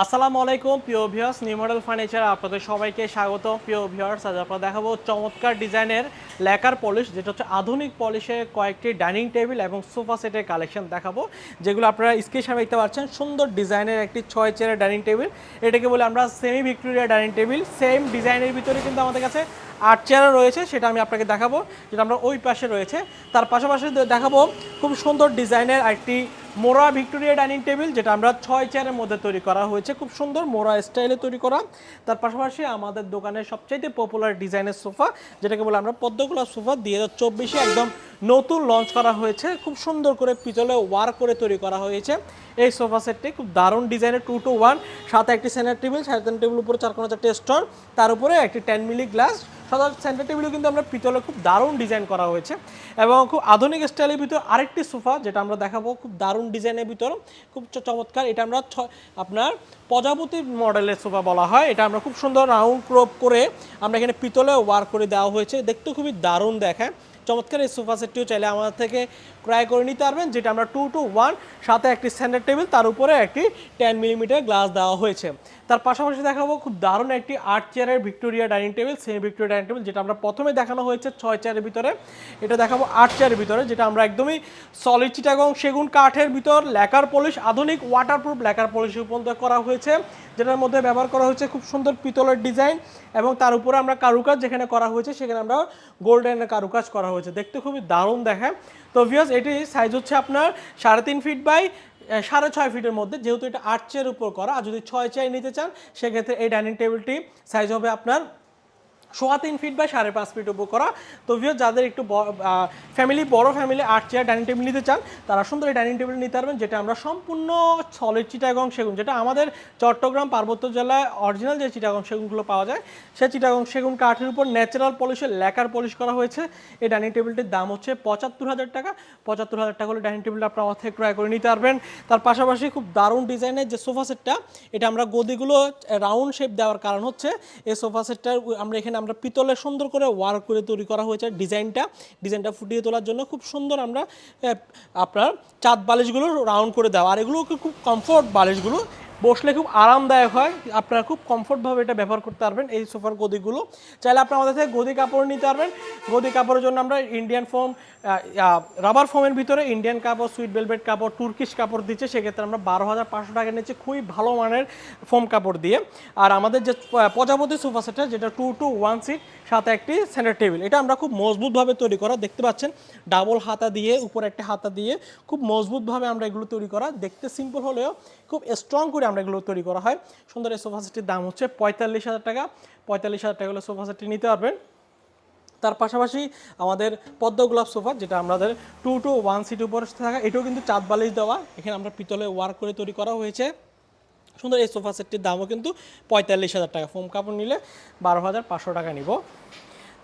আসসালামু আলাইকুম, প্রিয় ভিউয়ার্স নিউ মডেল ফার্নিচার আপনাদের সবাইকে স্বাগত। প্রিয় ভিউয়ার্স আজ আপনারা দেখাবো চমৎকার ডিজাইনের লেকার পলিশ, যেটা হচ্ছে আধুনিক পলিশে কয়েকটি ডাইনিং টেবিল এবং সোফা সেটের কালেকশন দেখাবো, যেগুলো আপনারা স্ক্রিন সামনে দেখতে পাচ্ছেন, সুন্দর ডিজাইনের একটি ছয় চেয়ারের ডাইনিং টেবিল। এটাকে বলে আমরা semi Victoria dining table. Same ডিজাইনের ভিতরে কিন্তু আমাদের কাছে আট চেয়ারও রয়েছে, সেটা আমি আপনাকে দেখাবো, যেটা আমরা ওই পাশে রয়েছে। তার পাশাপাশি দেখাবো, খুব সুন্দর ডিজাইনের একটি মোরা ভিক্টোরিয়া ডাইনিং টেবিল, যেটা আমরা ছয় চেয়ারের মধ্যে তৈরি করা হয়েছে। খুব সুন্দর মোরা স্টাইলে তৈরি করা। তার পাশাপাশি আমাদের দোকানের সবচাইতে পপুলার ডিজাইনের সোফা, যেটাকে বলে আমরা পদ্মগুলা সোফা দিয়ে চব্বিশে একদম নতুন লঞ্চ করা হয়েছে। খুব সুন্দর করে পিতলে ওয়ার করে তৈরি করা হয়েছে। এই সোফা সেটটি খুব দারুণ ডিজাইনের টু টু ওয়ান সাথে একটি সেন্টার টেবিল সেন্টার টেবিল উপরে চার কোনো চারটে স্টোর তার উপরে একটি টেন মিলি গ্লাস সাধারণত সেন্টার টেবিলও কিন্তু আমরা পিতলে খুব দারুণ ডিজাইন করা হয়েছে। এবং খুব আধুনিক স্টাইলের ভিতর আরেকটি সোফা যেটা আমরা দেখাবো খুব দারুণ ডিজাইনের ভিতর। খুব চমৎকার। এটা আমরা আপনার প্রজাপতি মডেলের সোফা বলা হয়। এটা আমরা খুব সুন্দর রাউন্ড ক্রপ করে আমরা এখানে পিতলে ওয়ার করে দেওয়া হয়েছে। দেখতে খুবই দারুণ দেখায় চমৎকার এই সোফা সেটটিও চাইলে আমাদের থেকে ক্রয় করে নিতে পারবেন, যেটা আমরা টু টু ওয়ান সাথে একটি স্ট্যান্ডার্ড টেবিল তার উপরে একটি টেন মিলিমিটার গ্লাস দেওয়া হয়েছে। তার পাশাপাশি দেখাবো খুব দারুণ একটি আট চেয়ারের Victoria dining table semi Victoria dining table যেটা আমরা প্রথমে দেখানো হয়েছে ছয় চেয়ারের ভিতরে। এটা দেখাবো আট চেয়ারের ভিতরে, যেটা আমরা একদমই সলিড চিটাগং সেগুন কাঠের ভিতর ল্যাকার পলিশ আধুনিক ওয়াটারপ্রুফ ল্যাকার পলিশ উপলব্ধ করা হয়েছে, যেটার মধ্যে ব্যবহার করা হয়েছে খুব সুন্দর পিতলের ডিজাইন এবং তার উপরে আমরা কারুকাজ যেখানে করা হয়েছে, সেখানে আমরা গোল্ডেনের কারুকাজ করা হয়েছে। দেখতে খুবই দারুণ দেখায়। তো ভিয়াস এটি সাইজ হচ্ছে আপনার সাড়ে তিন ফিট বাই সাড়ে ছয় ফিটের মধ্যে। যেহেতু এটা আর্চের উপর করা, আর যদি ছয় চাই নিতে চান, সেক্ষেত্রে এই ডাইনিং টেবিলটি সাইজ হবে আপনার সোয়া তিন ফিট বা সাড়ে পাঁচ ফিট উপর করা। তো ভিও যাদের একটু ফ্যামিলি বড় ফ্যামিলি আট চেয়ার ডাইনিং টেবিল নিতে চান, তারা সুন্দর এই ডাইনিং টেবিল নিতে পারবেন, যেটা আমরা সম্পূর্ণ সলিড চিটাগং সেগুন, যেটা আমাদের চট্টগ্রাম, পার্বত্য জেলায় অরিজিনাল যে চিটাগং সেগুনগুলো পাওয়া যায়, সেই চিটাগং সেগুন কাঠের উপর ন্যাচারাল পলিশের ল্যাকার পলিশ করা হয়েছে। এই ডাইনিং টেবিলটির দাম হচ্ছে পঁচাত্তর হাজার টাকা। পঁচাত্তর হাজার টাকা হলে ডাইনিং টেবিলটা আপনার আমার থেকে ক্রয় করে নিতে পারবেন। তার পাশাপাশি খুব দারুণ ডিজাইনের যে সোফা সেটটা এটা আমরা গদিগুলো রাউন্ড শেপ দেওয়ার কারণ হচ্ছে, এই সোফা সেটটার আমরা এখানে আমরা পিতলে সুন্দর করে ওয়ার্ক করে তৈরি করা হয়েছে ডিজাইনটা। ডিজাইনটা ফুটিয়ে তোলার জন্য খুব সুন্দর আমরা আপনার চাঁদ বালিশগুলো রাউন্ড করে দেওয়া। আর এগুলো খুব কমফোর্ট বালিশগুলো বসলে খুব আরামদায়ক হয়, আপনারা খুব কমফোর্টভাবে এটা ব্যবহার করতে পারবেন এই সোফার গদিগুলো। চাইলে আপনারা আমাদের থেকে গদি কাপড় নিতে পারবেন। গদি কাপড়ের জন্য আমরা ইন্ডিয়ান ফোম রাবার ফোমের ভিতরে ইন্ডিয়ান কাপড় সুইট বেলভেট কাপড় তুর্কিশ কাপড় দিচ্ছে। সেক্ষেত্রে আমরা বারো হাজার পাঁচশো টাকা নিচ্ছি খুবই ভালো মানের ফোম কাপড় দিয়ে। আর আমাদের যে প্রজাপতি সোফা সেটটা যেটা টু টু ওয়ান সিট সাথে একটি সেন্টার টেবিল এটা আমরা খুব মজবুতভাবে তৈরি করা, দেখতে পাচ্ছেন? ডাবল হাতা দিয়ে, উপরে একটা হাতা দিয়ে, খুব মজবুতভাবে আমরা এগুলো তৈরি করা। দেখতে সিম্পল হলেও খুব স্ট্রং করে আমরা এগুলো তৈরি করা হয়। সুন্দর এই সোফা সেটটির দাম হচ্ছে পঁয়তাল্লিশ হাজার টাকা। পঁয়তাল্লিশ হাজার টাকা হলে সোফা সেটটি নিতে পারবেন। তার পাশাপাশি আমাদের পদ্ম গোলাপ সোফা যেটা আমাদের টু টু ওয়ান সিট উপরে থাকা, এটাও কিন্তু চাঁদ বালিশ দেওয়া। এখানে আমরা পিতলে ওয়ার্ক করে তৈরি করা হয়েছে। সুন্দর এই সোফা সেটটির দামও কিন্তু পঁয়তাল্লিশ হাজার টাকা। ফোম কাপড় নিলে বারো হাজার পাঁচশো টাকা নিব।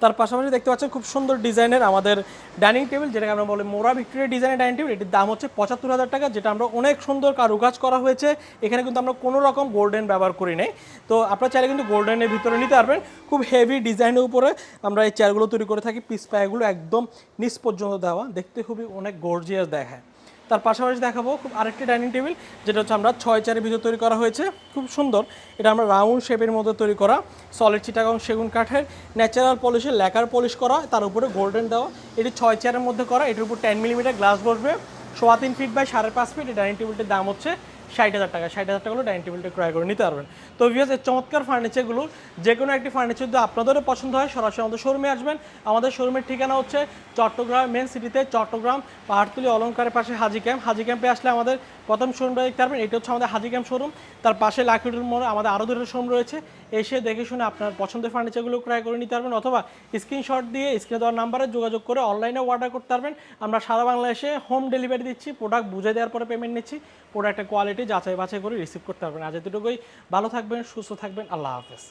তার পাশাপাশি দেখতে পাচ্ছেন খুব সুন্দর ডিজাইনের আমাদের ডাইনিং টেবিল, যেটাকে আমরা বলি মোরা ভিক্টোরিয়া ডিজাইনের ডাইনিং টেবিল। এটির দাম হচ্ছে পঁচাত্তর হাজার টাকা, যেটা আমরা অনেক সুন্দর কারুকাজ করা হয়েছে। এখানে কিন্তু আমরা কোনো রকম গোল্ডেন ব্যবহার করি নাই। তো আপনারা চাইলে কিন্তু গোল্ডেনের ভিতরে নিতে পারবেন। খুব হেভি ডিজাইনের উপরে আমরা এই চেয়ারগুলো তৈরি করে থাকি, পিস পায়াগুলো একদম নিচ পর্যন্ত দেওয়া। দেখতে খুবই অনেক গর্জিয়াস দেখায়। তার পাশাপাশি দেখাবো খুব আরেকটি ডাইনিং টেবিল, যেটা হচ্ছে আমরা ছয় চারের ভিতরে তৈরি করা হয়েছে। খুব সুন্দর। এটা আমরা রাউন্ড শেপের মধ্যে তৈরি করা। সলিড চিটাগং সেগুন কাঠের ন্যাচারাল পলিশে লেকার পলিশ করা, তার উপরে গোল্ডেন দেওয়া। এটি ছয় চেয়ারের মধ্যে করা, এটির উপর টেন মিলিমিটার গ্লাস বসবে। সোয়া তিন ফিট বাই সাড়ে পাঁচ ফিট এই ডাইনিং টেবিলটির দাম হচ্ছে ষাট হাজার টাকা, ষাট হাজার টাকা হলে ডাইনিং টেবিলটা ক্রয় করে নিতে পারবেন। তো ভিএস এর চমৎকার ফার্নিচারগুলো যে কোনো একটি ফার্নিচার যদি আপনাদেরও পছন্দ হয়, সরাসরি আমাদের শোরুমে আসবেন। আমাদের শোরুমের ঠিকানা হচ্ছে চট্টগ্রাম মেন সিটিতে চট্টগ্রাম, পাহাড়তলি অলঙ্কারের পাশে হাজি ক্যাম্প হাজি ক্যাম্পে আসলে আমাদের প্রথম শোরুমটা দেখতে পারবেন, এটা হচ্ছে আমাদের হাজি ক্যাম্প শোরুম তার পাশে লাকিডুর মোড়ে, আমাদের আরও দুটো শোরুম রয়েছে। এসে দেখে শুনে আপনার পছন্দের ফার্নিচারগুলো ক্রয় করে নিতে পারবেন অথবা স্ক্রিনশট দিয়ে স্ক্রিনে দেওয়ার নাম্বারে যোগাযোগ করে অনলাইনে অর্ডার করতে পারবেন। আমরা সারা বাংলাদেশে হোম ডেলিভারি দিচ্ছি প্রোডাক্ট বুঝে দেওয়ার পরে পেমেন্ট নিচ্ছি প্রোডাক্টের কোয়ালিটি যাচাই বাছাই করে রিসিভ করতে পারবেন। আজ এতটুকুই, ভালো থাকবেন, সুস্থ থাকবেন, আল্লাহ হাফেজ।